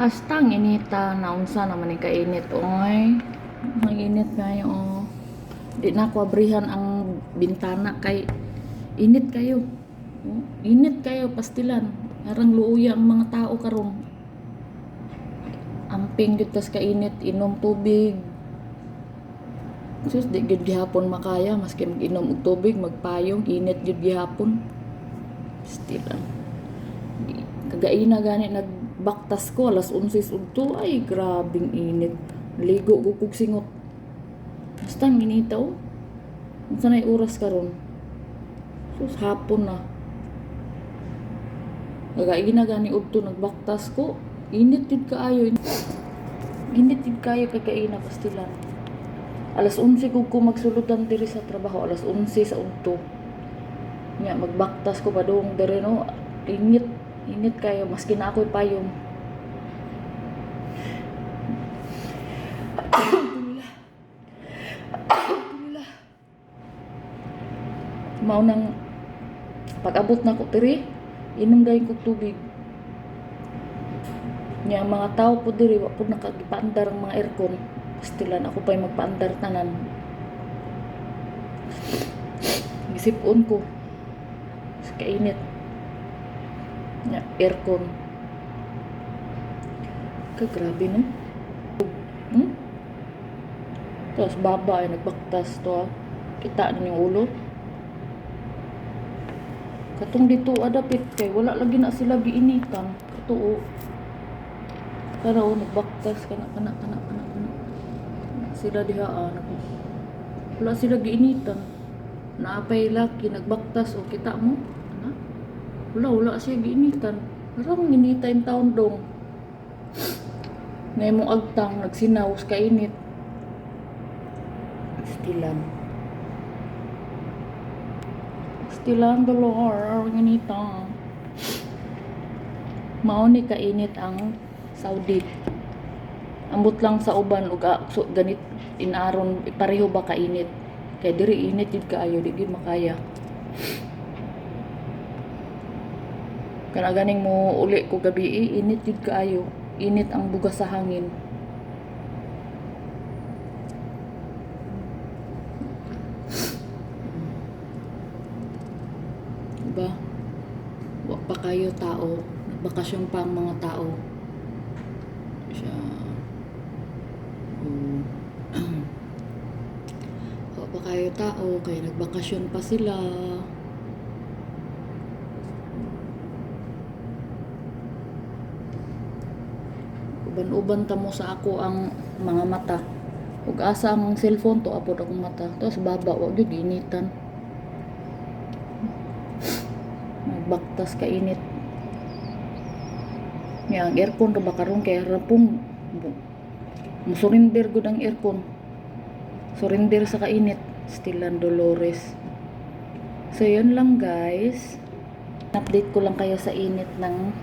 Hastang inita, naunsa naman ni kainit, oy. Mag-init kayo, oh. Di na ko abrihan ang bintana kay init kayo. Oh, init kayo, pastilan. Arang luuya ang mga tao karon. Amping gyud tas kainit, inom tubig. Sus, di gyud gihapon makaya, maski mag-inom og tubig, magpayong, init gyud gihapon. Pastilan. Kagaina gani nagbaktas ko alas 11 ugto ay grabing init. Ligo ko kog singot. Basta ang initaw. Unsa nay oras karon? Sus hapon na. Kagaina gani ugto nagbaktas ko. Init jud kaayo. Init jud kayo kagaina pastilan. Alas 11 ko ko magsulutan diri sa trabaho, alas 11 sa ugto. Nya magbaktas ko pa doong dere no. Init, init kayo maski na ako'y payong. Mao nang pag-abot na ko diri, inom dayon kog tubig. Nya mga tao po diri wa po nakagipaandar ang mga aircon. Pastilan ako pa'y magpaandar tanan. Gisipon ko. Sa kainit. Nya aircon. Kagrabe no. Hmm? Tapos baba ay nagbaktas to ah. Kita na yung ulo. Katong dito adapit kay wala lagi na sila giinitan. Katuo. Kana o nagbaktas kana kana kana kana kana. Sila diha ah, nag- wala sila giinitan. Naapay laki nagbaktas o kita mo. Wala wala siya giinitan. Parang inita yung taon dong. Ngayon mong agtang nagsinaw sa kainit. Stilan. Stilan dolor ang inita. Mao ni kainit ang Saudi. Ambot lang sa uban ug so, ganit inaron pareho ba kainit. Kay diri init jud kaayo di gyud makaya. Kana ganing mo uli ko gabi eh, init jud kaayo. Init ang bugas sa hangin. Diba? Wa pa kayo tao. Nagbakasyon pa ang mga tao. Siya. Wa pa kayo tao. Kaya nagbakasyon pa sila. Uban-uban ta mo sa ako ang mga mata. Ug asa ang cellphone to apod akong mata. Tapos baba wa gyud initan. Nagbaktas ka init. Nga ang aircon ra ba karon kay rapong musurinder gud ang aircon. Surrender sa kainit. Stilan Dolores. So yun lang guys. Update ko lang kayo sa init ng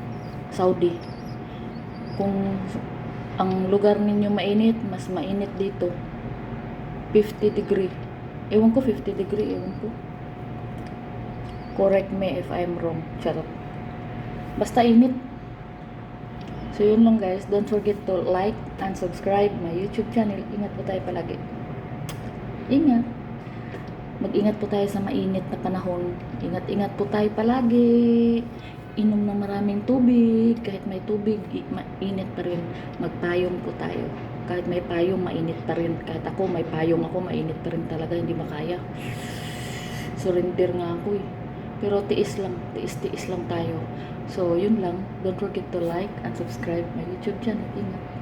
Saudi. Kung ang lugar ninyo mainit, mas mainit dito. 50 degree. Ewan ko 50 degree, ewan ko. Correct me if I'm wrong. Charot. Basta init. So yun lang guys. Don't forget to like and subscribe my YouTube channel. Ingat po tayo palagi. Ingat. Mag-ingat po tayo sa mainit na panahon. Ingat-ingat po tayo palagi. Inom ng maraming tubig. Kahit may tubig, mainit pa rin. Magpayong po tayo. Kahit may payong, mainit pa rin. Kahit ako, may payong ako, mainit pa rin talaga. Hindi makaya. Surrender nga ako eh. Pero tiis lang. Tiis-tiis lang tayo. So, yun lang. Don't forget to like and subscribe my YouTube channel. Ingat.